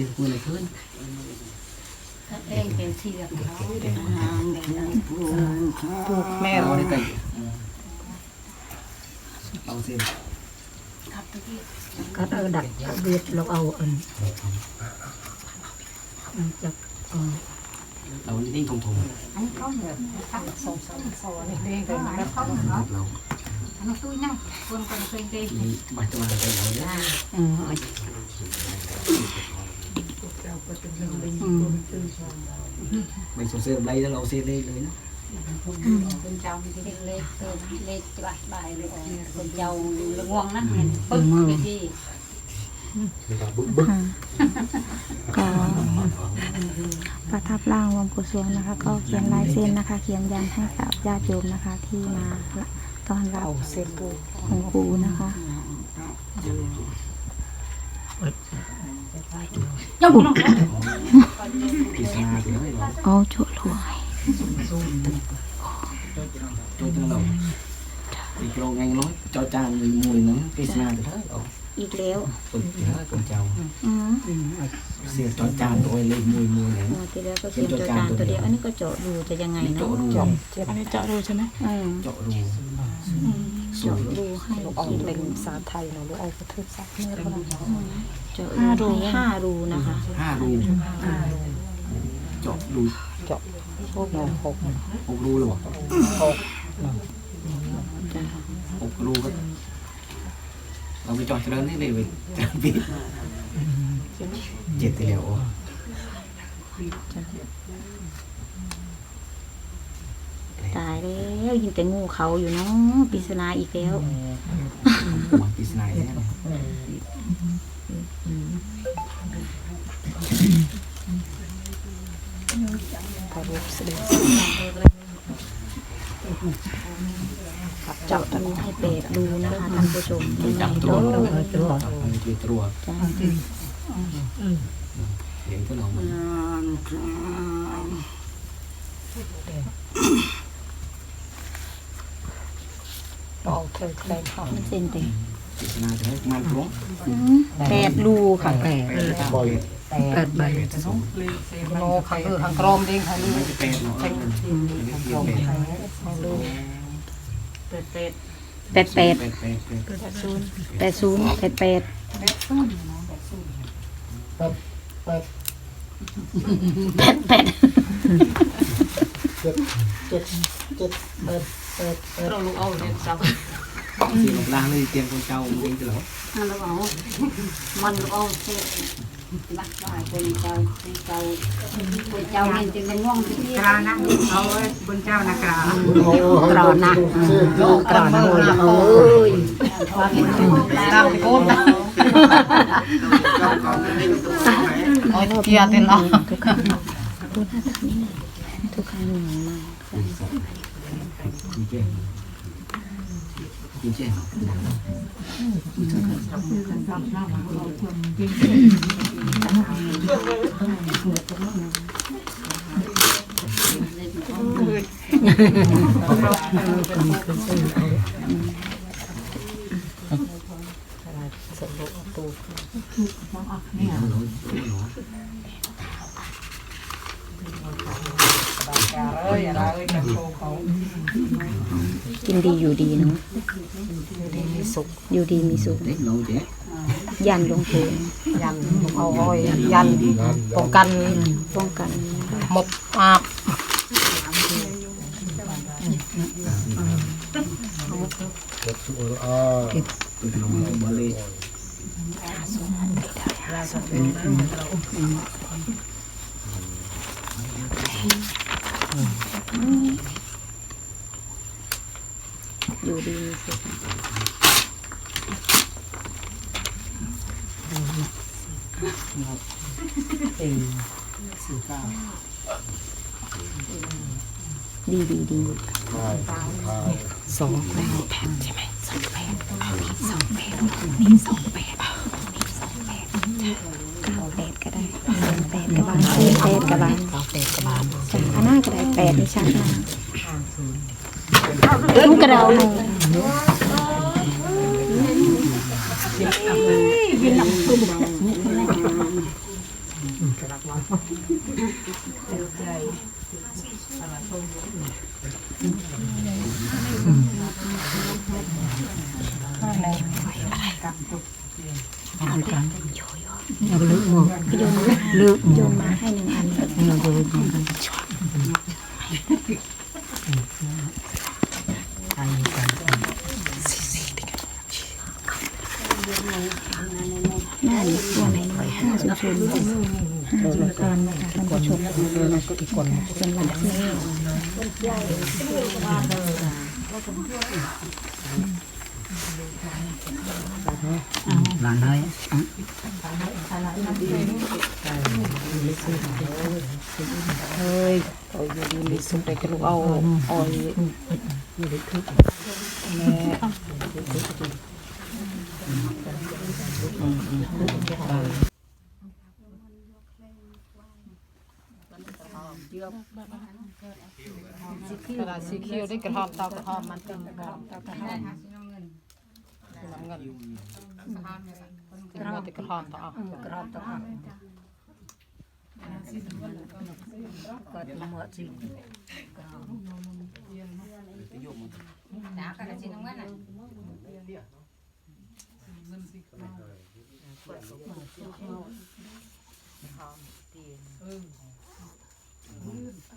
ตีมือไหนขึ้นเองเป็นที่แบบเขาปลูกแม่เอาได้ไก่เอาสิครับตะกี้ก็เอาดักเวียดเราเอาอันมันจะเออเรานิ่งทงทงอันนี้เขาเนี่ยตั้งสองสามสองนี่เด้งไปมาแล้วเขาเนาะเราอันนี้ตุ้ยนั่งคนคนเคยเด้งมีบัตรมาไปเราเนี่ยอืมอืม ไม่สงสัยอะไรแล้วเราเสียเลยเลยนะคนเจ้ามีเล็กเล็กเติมเล็กจะบ้าบ้าเลยคนเจ้าละง่วงนะเห็นปึ๊กไปที่ก็ประทับร่างรวมกุศลนะคะ ก็เขียนลายเส้นนะคะ เขียนยันให้กับญาติโยมนะคะ ที่มาต้อนรับเอาเส้นปูองค์ปู่นะคะ เจ้าบุญเลยเราเอาจุลวยอีกโรงงานร้อยเจ้าจานมีมวยนั้นพิศนาจะได้เออีกแล้วคนเจ้าคนเจ้าเสียจอจานตัวเลยมวยมวยเลยหมดที่แล้วก็เขียจอจานตัวเดียวอันนี้ก็เจาะดูจะยังไงนี่เนาะเจาะรูอันนี้เจาะรูใช่ไหมเจาะรู เจาะดูให้ลูกเอาขีดเป็นภาษาไทยเนาะลูกเอากระทึกซักเนื้อเขาเนาะเจาะรูให้ห้ารูนะคะห้ารูเจาะรูเจาะพวกเราหกหกรูเลยบอกหกจ้ะหกรูก็เราไปเจอดเจริญนี่เลยไปเจริญปีเจ็ดทีเดียว ตายแล้วยิงแต่งูเขาอยู่เนาะปริศนาอีกแล้วหัวปีสไนเนี่ยพารูปเสด็จเจาะรูให้แปดรูนะคะท่านผู้ชมยังไงจับตัเด้วตัวมันคือตัวจ้ะเห็นตัวเรา เอาเธอใครเขามันเส้นเต็มปีสไนจะให้มันตรงแปดรูค่ะแปดแปดใบโนขังคือขังกรมเด้งขังนี้ไม่จะเป็นเนาะกรมเป็ขังขังดูเป็ดเป็ดแปดแปดเป็นเป็นเป็นแปดศูนย์แปดแปดเป็ดสู้แปดแปดเราลูกเอาเนี่ยเจ้า ที่หลงล่างเลยเตรียมคนเก่าเองจะหรอเราเอามันลูกเอาเสร็จบ้าบ้าคนเจ้าคนเจ้าคนเจ้าเห็นจึงละง่วงที่กรานะเอาไว้บนเจ้านะกรากรอนนะกรอนนะโอ้ยเอ้ยความเห็นของตามไปโกนโอ้ยเกียร์เต็นเนาะทุกครั้งพูดหน้าแบบนี้นะทุกครั้งหนึ่งมาคุณเจ้คุณเจ้สรุปตูนี่หนูหนูเอ้ ยอะไรเอ้ยจะโชว์เขากินดีอยู่ดีเนาะ ดีมีสุขอยู่ดีมีสุขเด็กน้องเจ๊ยันหลวงปู่ยันเอาไว้ยันป้องกันป้องกันหมดอาบตัวน้อง บอลเลยอยู่ดีมีสุขดีดีดีสองแปดแผ่นใช่ไหมสองแผ่นมีสองแผ่นมีสองแผ่นมีสองแผ่นเก้าแปดก็ได้สองแปดกระบาลสี่แปดกระบาลเก้าแปดกระบาลจ้ะอันหน้าก็ได้แปดในชั้นนะลูกกระเดาหนู โยนโยนมาให้หนึ่งอันนั่นตัวไหนหน่อยห้าศูนย์ศูน ย์ห้านนนะคะท่านผู้ชมเป็นหลักที่หลานให้เฮ้ยโอ้ยอยู่ดีสุดไปกระลูกเอาอ้อยแม่ กระดาษสีเขียวได้กระหอบเตากระหอบมันเป็นกระหอบเตากระหอบน้ำเงินกระหอบแต่กระหอบเตาเอากระหอบเต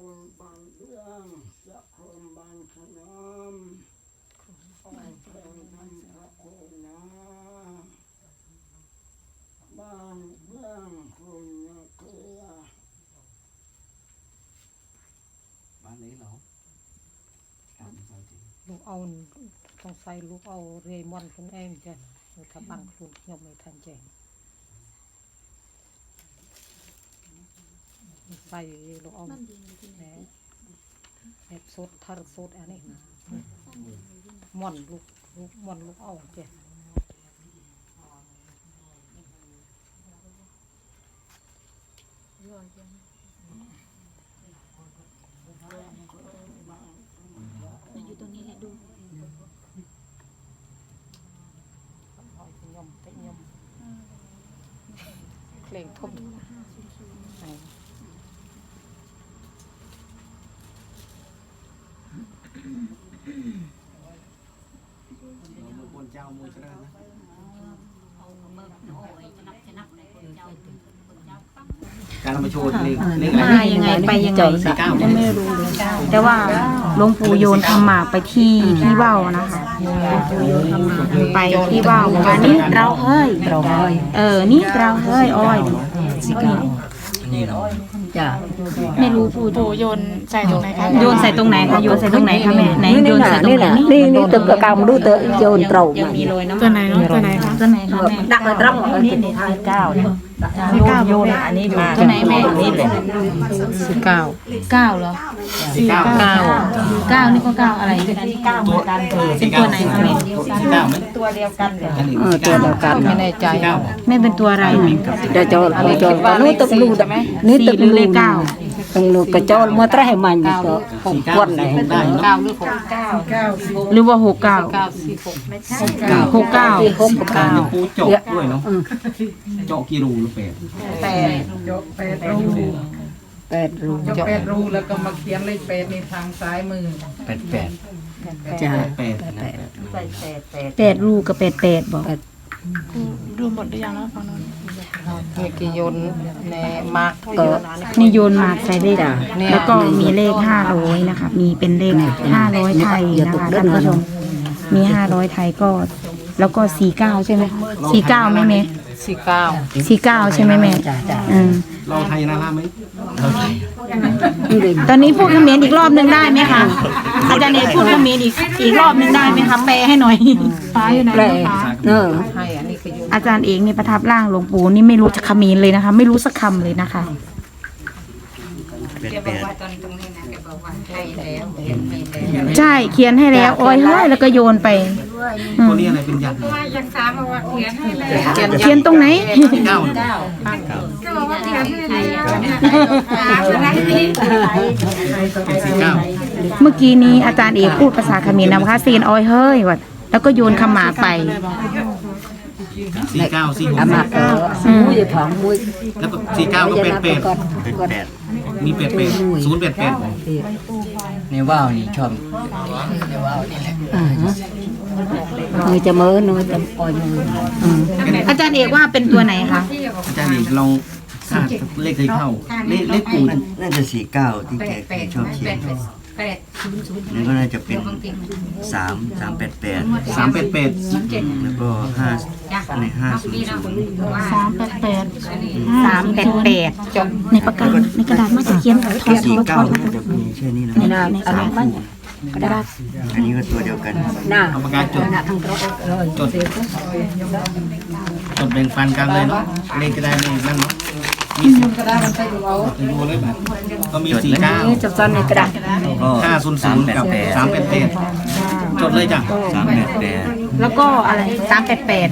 ต์เอาอะบ้านนี้เหรอการใส่จริงลูกเอาต้องใส่ลูกเอาเรมอนคนเองจ้ะถ้าบังคุณยมไม่ทันแจง ใส่ลูกเอาแหนแบบสดทาร์สดอันนี้นะม่อนลูกลูกม่อนลูกเอาจ้ะอยู่ตรงนี้แหละดูเอาไปยมไปยมเพลงทบ เรา มือบนเจ้ามือจะได้นะการมาโชว์เลขเลขอะไรมายังไงไปยังไงสี่เก้ายังไม่รู้เลยแต่ว่าหลวงปู่โยนทำหมากไปที่ที่ว่านะคะไปที่ว่าวบอกว่านี่เราเฮ้ยเราเฮ้ย เออ นี่เราเฮ้ย อ้อยนี่จ้ะ ไม่รู้ปู่ปู่โยนใส่ตรงไหนคะโยนใส่ตรงไหนคะโยนใส่ตรงไหนคะแม่ไหนโยนใส่ตรงไหนนี่นี่ตึกกระกำดูเตอะโยนเตายังมีรอยน้ำตัวไหนเนาะตัวไหนคะตัวไหนคะแม่ดักกระตรังนี่นี่ทางเก้าเนี่ยสี่เก้าโยนอันนี้มาตัวไหนแม่นี่แหละสิบเก้าเก้าเหรอสี่เก้าเก้าเก้านี่ก็เก้าอะไรเก้าเหมือนกันสี่เก้าตัวไหนคะแม่สี่เก้าไหมตัวเดียวกันเลยอันนี้เออตัวเดียวกันไม่แน่ใจสี่เก้าแม่เป็นตัวอะไรแม่เดี๋ยวโจรโจรนี่ตึกลูดนี่ตึกสี่หรือเลลูขดเก้า ตึกลูดกระโจรเมื่อไตรให้มันก็หกคนเลยได้เก้าหรือหกหรือว่าหกเก้าเก้าสี่หกหกเก้าหกเก้าปูจบด้วยเนาะเจาะกี่รูหรือเป็ดแปดจบแปดรูแปดรูจบแปดรูแล้วก็มาเขียนเลขแปดในทางซ้ายมือแปดแปดจ้าแปดนะแปดแปดลูกกับแปดแปดบอกดูหมดหรือยังแล้วฝั่งนู้นมี กี่ยนในมาร์กก็นี่โยนหมากใส่เลขแล้วก็มีเลขห้าร้อยนะคะ มีเป็นเลขห้าร้อยไทยนะคะท่านผู้ชม มีห้าร้อยไทยก็ แล้วก็สี่เก้าใช่ไหมสี่เก้าไหมแม่สี่เก้าสี่เก้าใช่ไหมแม่จ้าจ้าอืมเราไทยนาราไหมตอนนี้พูดเขมรอีกรอบหนึ่งได้ไหมคะอาจารย์เอกพูดเขมรอีกอีกรอบหนึงได้ไหมคะแปลให้หน่อยฟ้าอยู่ไหนแปลเออให้อันนี้ อโยนอาจารย์เอกนี่ประทับร่างหลวงปู่นี่ไม่รู้จะเขมรเลยนะคะ ไม่รู้สักคำเลยนะคะ แปดแปดใช่เขียนให้แล้วโอ้ยเฮ้ยแล้วก็โยนไปอืตัวมนี้อะไรเป็นยันเขียนตรงไหน เก้าสี่เก้าเมื่อกี้นี้อาจารย์เอกพูดภาษาเขมรนะคะเซียนอ้อยเฮ้ยวัดแล้วก็โยนคำหมากไป สี่เก้าสี่หกอามาเออมุ้ยผองมุ้ยแล้วก็สี่เก้าก็เป็นเป็ดก่อนก่อนมีเป็ดเป็ดศูนย์เป็ดเป็ดในว่าวนี่ชอบมือจะมือมือจะปล่อยมืออืมอาจารย์เอกว่าเป็นตัวไหนคะอาจารย์นี่ลองคาดเลขที่เข้าเลขเลขปู่น่าจะสี่เก้าที่แกแกชอบเขียน นั่นก็น่าจะเป็นสามสามแปดแปดสามเป็ดเป็ดแล้วก็ห้าในห้าศูนย์ศูนย์สามแปดแปดสามแปดแปดในปากกาในกระดาษมันจะเขียนถอดสี่ถอดถเก้าอดน่าจะมีแค่นี้นะในในสามบ้านกระดาษอันนี้ก็ตัวเดียวกันหน้าเอาปากกาจดหน้าทางตรงเลยจดจดแบ่งปันกันเลยเนาะเลขก็ได้เลขนั่นเนาะมีสิบก็ได้มันไปดูเอาไปดูเลยแบบก็มีสี่เก้านี่จะซ่อนในกระดาษก็ห้าศูนย์ศูนย์กับสามเป็ดเป็ดจดเลยจ้ะสามแปดแปดแล้วก็อะไรสามแปดแปด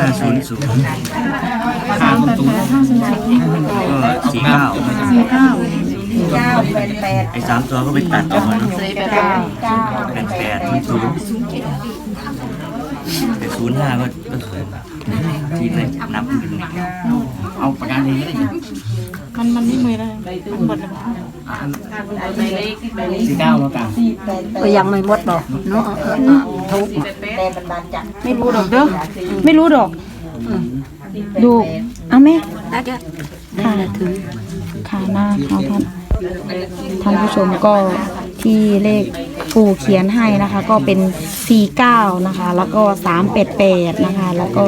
ห้าศูนย์ศูนย์ห้าศูนย์ศูนย์ก็สี่เก้าสี่เก้าไอ้สามตัวก็ไปตัดออกมาเนาะแปดแปดที่ศูนย์แต่ศูนย์ห้าก็ก็ศูนย์ ที่ไหนนับขึ้นเนี่ยเอาปากกาเองก็ได้จ้ะมันมันไม่มือได้หมดเลยสี่เก้าแล้วกันก็ยังไม่หมดบอกเนาะทุกไม่รู้ดอกเด้อไม่รู้ดอกดูเอาไหมได้เด้อค่ะค่ะหน้าค่ะท่านท่านผู้ชมก็ ที่เลขปู่เขียนให้นะคะ ก็เป็น 49 นะคะ แล้วก็ 388 นะคะ แล้วก็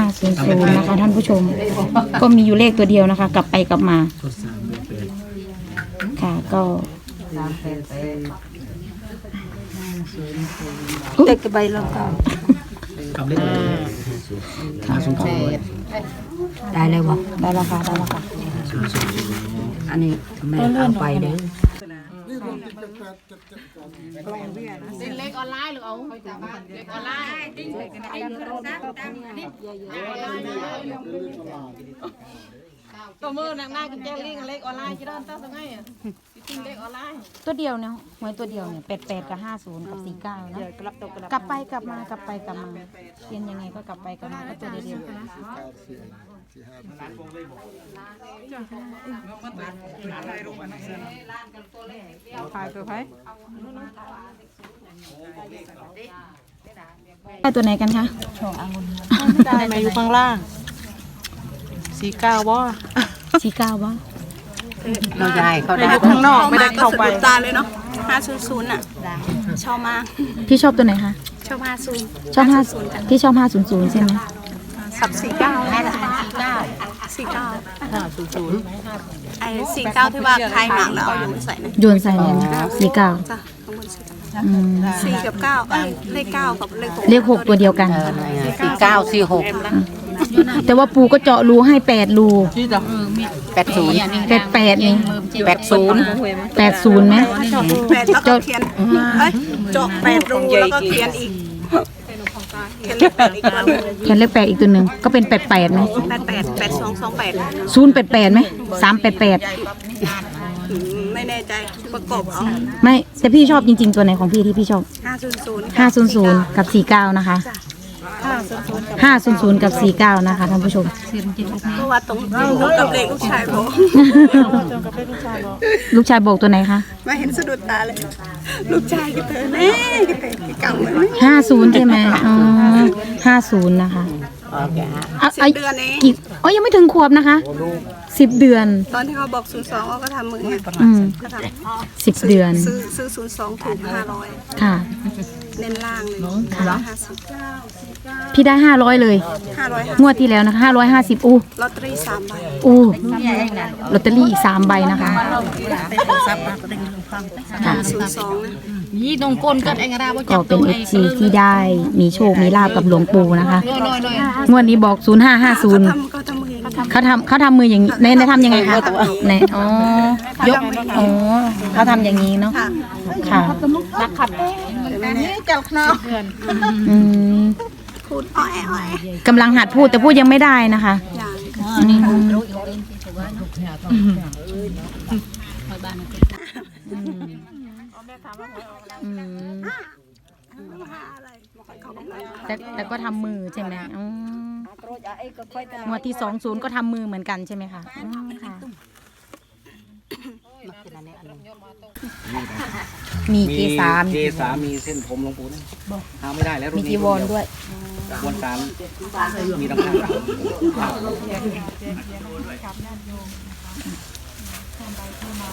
500 นะคะ ท่านผู้ชม ก็มีอยู่เลขตัวเดียวนะคะ กลับไปกลับมา ค่ะก็เด็กใบลงก็กับเลขอะไรห้าศูนย์ศูนย์ได้เลยบ่ได้แล้วค่ะได้แล้วค่ะอันนี้แม่เอาไปเด้อเล็กออนไลน์หรือเอาเล็กออนไลน์ตัวมือหนักหน้ากับเจลลี่กับเล็กออนไลน์จะเดินตั้งยังไงอะจริงเล็กออนไลน์ตัวเดียวเนี่ยหวยตัวเดียวเนี่ย88กับ50กับ49นะกลับไปกลับมากลับไปกลับมาเรียนยังไงก็กลับไปกลับมาก็ตัวเดียวถ่ายตัว ไพ่ได้ตัวไหนกันคะได้มาอยู่ข้างล่าง สี่เก้าว่าสีเก้าวะเรายายเขาไปได้อยู่ข้างนอกไม่ได้เข้าไปตาเลยเนาะห้าศูนย์ศูนย์อะชอบมากพี่ชอบตัวไหนคะชอบห้าศูนย์ชอบห้าพี่ชอบห้าศูนย์ศูนย์ใช่ไหมกับสี่เก้าสี่เก้า สี่เก้าไอ้สี่เก้าที่ว่าใครหนังแล้วเอาอยู่ใส่นะโยนใส่เลยสีเก้าจ้ะข้างบนสี่อืมสี่กับเก้าเอ้ยเลขเก้ากับเลขหกเลขหกตัวเดียวกัน สี่เก้าสี่หกแต่ว่าปูก็เจาะรูให้แปดรูแปดศูนย์แปดแปดนี่แปดศูนย์แปดศูนย์ไหมแปดแล้วก็เขียนเอ้ยเจาะแปดรูแล้วก็เขียนอีกเขียนเลข แปดอีกตัวหนึ่งเขียนเลขแปดอีกตัวหนึ่งก็เป็นแปดแปดไหมแปดแปดแปดสองสองแปดศูนย์แปดแปดไหมสามแปดแปดอืมไม่แน่ใจประกบเอาไม่แต่พี่ชอบจริง ๆ ตัวไหนของพี่ที่พี่ชอบห้าศูนย์ศูนย์ห้าศูนย์ศูนย์กับสี่เก้านะคะ ห้าศูนย์ศูนย์กับสี่เก้านะคะท่านผู้ชม เพราะว่าตรงตรงกับเลขลูกชายผมลูกชายบอกตัวไหนคะมาเห็นสะดุดตาเลย ลูกชายก็เธอแน่ก็เธอเก่าเลย ห้าศูนย์ใช่ไหมอ๋อห้าศูนย์นะคะะสิบเดือนเอง กี่อ๋อยังไม่ถึงขวบนะคะ สิบเดือนตอนที่เขาบอกศูนย์สองเขาก็ทำมือไงอืมก็ทสิบเดือนำซื้อซื้อศูนย์สองถูกห้าร้อยค่ะ เน้นล่างเลยร้อยห้าสิบพี่ได้ห้าร้อยเลย ห้าร้อยห้างวดที่แล้วนะคะห้าร้อยห้าสิบอู้ลอตเตอรี่สามใบอู้ลอตเตอรี่อีกสามใบนะคะห้าศูนย์สองนะ ยี่ตรงก้นก็เองอะว่าก็เป็นเอฟซีที่ได้มีโชคมีลาบกับหลวงปู่นะคะงวดนี้บอกศูนย์ห้าห้าศูนย์ทำก็ทำมือเองเขาทำเขาทำมืออย่างนี้ในในทำยังไงคะในอ๋อยกอ๋อเขาทำอย่างนี้เนาะค่ะนักขัดนี่เจ้าเนาะอืมพูดอ้อยอ้อยกำลังหัดพูดแต่พูดยังไม่ได้นะคะอย่างอืม อืมแต่แต่ก็ทำมือใช่ไหมอืมงวดที่สองศูนย์ก็ทำมือเหมือนกันใช่ไหมคะอืมค่ะมีเกสาเกสามีเส้นผมหลวงปู่นั่นหาไม่ได้แล้วมีจีวรด้วย วนสารมีน้ำตาล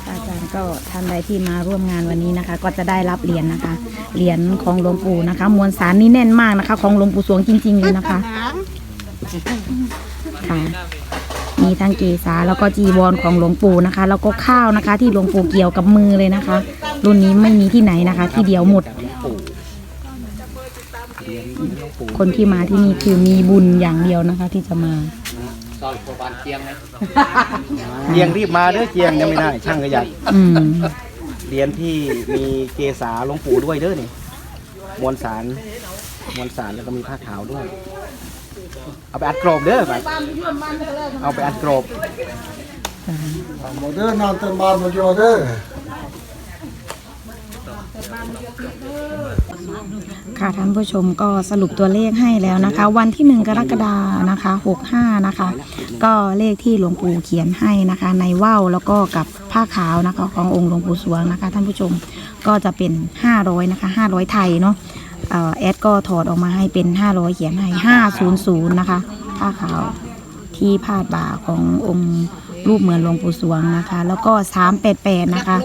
อาจารย์ก็ท่านใดที่มาร่วมงานวันนี้นะคะ ก็จะได้รับเหรียญนะคะ เหรียญของหลวงปู่นะคะ มวลสารนี่แน่นมากนะคะ ของหลวงปู่สวงจริง ๆ เลยนะคะค่ะมีทั้งเกษาแล้วก็จีวรของหลวงปู่นะคะ แล้วก็ข้าวนะคะ ที่หลวงปู่เกี่ยวกับมือเลยนะคะ รุ่นนี้ไม่มีที่ไหนนะคะ ที่เดียวหมด คนที่มาที่นี่คือมีบุญอย่างเดียวนะคะ ที่จะมา ซอยโบบานเจียงนะเจียงรีบมาเด้อเจียงยังไม่ได้ ช่างก็ใหญ่อืมเหรียญที่มีเกษาหลวงปู่ด้วยเด้อนี่มวลสารมวลสารแล้วก็มีผ้าขาวด้วย เอาไปอัดกรอบเด้อไปเอาไปอัดกรอบโมเดอร์นอนเต็มบ้านมาโยเดอร์ ค่ะท่านผู้ชมก็สรุปตัวเลขให้แล้วนะคะ วันที่หนึ่งกรกฎานะคะหกห้านะคะ ก็เลขที่หลวงปู่เขียนให้นะคะ ในว่าวแล้วก็กับผ้าขาวนะคะขององค์หลวงปู่สวงนะคะ ท่านผู้ชมก็จะเป็น 500 นะคะ 500 ไทยเนาะแอดก็ถอดออกมาให้เป็น 500 เขียนให้ 500 นะคะผ้าขาวที่พาดบ่าขององค์รูปเหมือนหลวงปู่สวงนะคะ แล้วก็ 388 นะคะ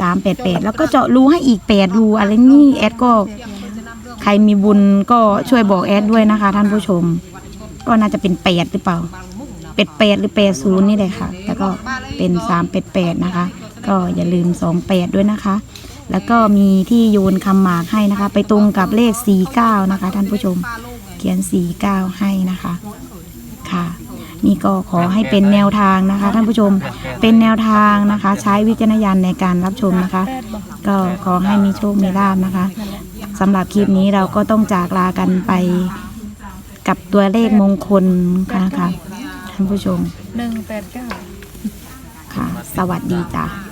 388แปดแปดแล้วก็เจาะรูให้อีก8รูอะไรนี่แอดก็ใครมีบุญก็ช่วยบอกแอดด้วยนะคะ ท่านผู้ชม ก็น่าจะเป็นแปดหรือเปล่าเป็ดแปดหรือแปดศูนย์นี่เลยค่ะ แล้วก็เป็นสามเป็ดแปดนะคะ ก็อย่าลืมสองแปดด้วยนะคะ แล้วก็มีที่โยนคำหมากให้นะคะ ไปตรงกับเลขสี่เก้านะคะ ท่านผู้ชม เขียนสี่เก้าให้นะคะ นี่ก็ขอให้เป็นแนวทางนะคะ ท่านผู้ชมเป็นแนวทางนะคะ ใช้วิจารณญาณในการรับชมนะคะ ก็ขอให้มีโชคมีลาบนะคะสำหรับคลิปนี้เราก็ต้องจากลากันไปกับตัวเลขมงคลค่ะนะคะท่านผู้ชมหนึ่งแปดเก้าค่ะ สวัสดีจ้ะ